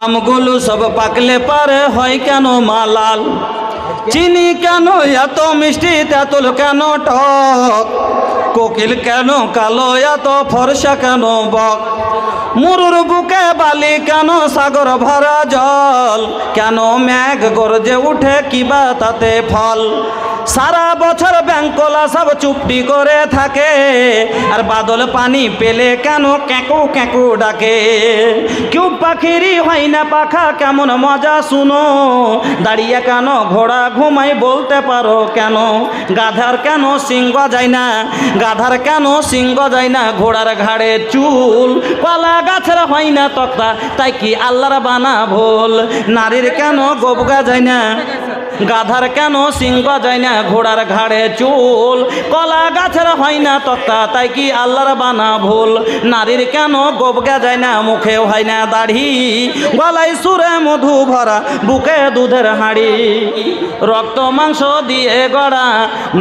আমগুলো সব পাকলে পারে হয় কেন মালাল? চিনি কেন এত মিষ্টি, তেঁতুল কেন টক? কোকিল কেন কালো, এত ফর্সা কেন বক? মুরুর বুকে বালি কেন সাগর ভরা জল? কেন মেঘ গরজে উঠে কিবা তাতে ফল? সারা বছর ব্যাঙ্কলা সব চুপটি করে থাকে। আর বাদল পানি পেলে কেন ক্যাঁকু ক্যাঁকু ডাকে? কেউ পাখিরই হয় না পাখা, কেমন মজা শুনো? দাঁড়িয়ে কেন ঘোড়া ঘুমাই বলতে পারো কেন? গাধার কেন সিংহ যায় না? গাধার কেন সিংহ যায় না? ঘোড়ার ঘাড়ে চুল, কলা গাছের হয় না তক্তা, তাই কি আল্লাহর বানা ভোল? নারীর কেন গোবগা যায় না? গাধার কেন সিংহ যায় না ঘোড়ার ঘাড়ে চুল? কলা গাছের হয় না তক্তা, তাই কি আল্লাহর বানা ভুল? নারীর কেন গোবগা যায় না, মুখেও হয় না দাড়ি? গলায় সুরে মধু ভরা, বুকে দুধের হাঁড়ি। রক্ত মাংস দিয়ে গড়া,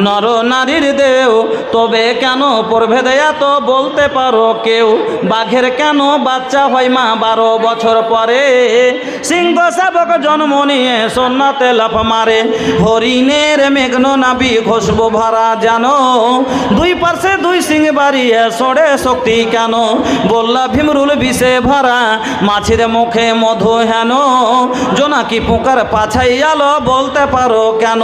নর নারীর দেও তবে কেন প্রভেদ এত বলতে পারো কেউ? বাঘের কেন বাচ্চা হয় মা বারো বছর পরে? সিংহ শাবক জন্ম নিয়ে সোনাতে লাফ মারে হরিণের মেঘন নাবি ঘষবো ভরা জানো? দুই পার্শ্বে দুই সিং বাড়িয়ে সড়ে শক্তি কেন? বললা ভীমরুল বিষে ভরা, মাছের মুখে মধু হেন। জোনাকি পোকার পাছাই আলো বলতে পারো কেন?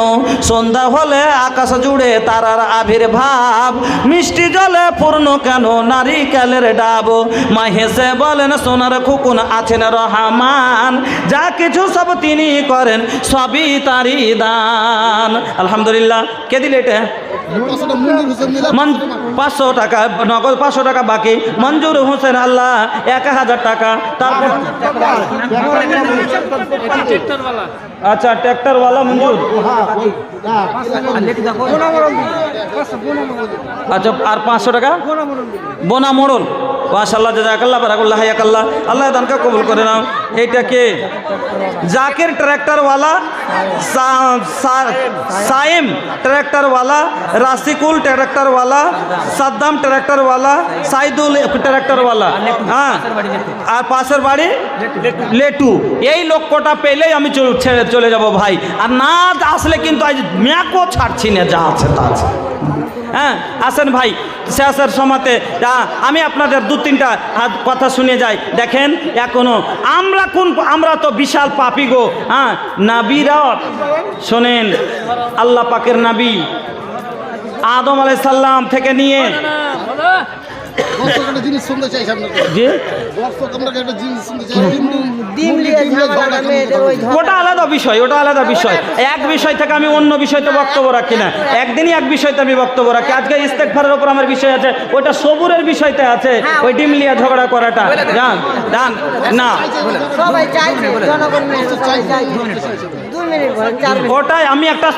সন্ধ্যা হলে আকাশ জুড়ে তারার আবির্ভাব। মিষ্টি জলে পূর্ণ কেন নারিকেলের ডাব? মা হেসে বলেন, সোনার খুকুন আছেন রহমান। যা কিছু সব তিনি করেন, সবই তারি দান আলহামদুলিল্লাহ। কে দিলে এটা? পাঁচশো টাকা, নগদ পাঁচশো টাকা বাকি। মঞ্জুর হোসেন আল্লাহ, এক হাজার টাকা। তারপর আচ্ছা ট্র্যাক্টরওয়ালা মঞ্জুর। আচ্ছা আর পাঁচশো টাকা? বোনা মোড়ল মাশাল্লাহ জাজাকাল্লাহ বারাকুল্লাহ, হায়াকাল্লাহ। আল্লাহ দানকে কবুল করে নাও। এইটা কে? জাকির ট্র্যাক্টরওয়ালা সাইম ট্র্যাক্টরওয়ালা, রাসিকুল ট্র্যাক্টরওয়ালা, সাদ্দাম ট্র্যাক্টরওয়ালা, সাইদুল ট্র্যাক্টরওয়ালা। হ্যাঁ আর পাশের বাড়ি লেটু। এই লক্ষ্যটা পেলেই আমি ছেড়ে চলে যাব ভাই। আর না আসলে কিন্তু আজ ম্যাকও ছাড়ছি না, যা আছে তা আছে। হ্যাঁ আসেন ভাই শেষের সমাতে আ- আমি আপনাদের দু তিনটা কথা শুনে যাই। দেখেন এখনও আমরা কোন আমরা তো বিশাল পাপি গো হ্যাঁ নাবিরা শোনেন আল্লাহ পাকের নাবি আদম আলাই সাল্লাম থেকে নিয়ে। ওটা আলাদা বিষয় ওটা আলাদা বিষয়। এক বিষয়। থেকে আমি অন্য বিষয়তে বক্তব্য রাখি না। একদিনই এক বিষয়তে আমি বক্তব্য রাখি। আজকে ইস্তেকফারের ওপর আমার বিষয় আছে ওটা সবুরের বিষয়তে আছে ওই ডিমলিয়া ঝগড়া করাটা। জান জান না। ওটাই আমি একটা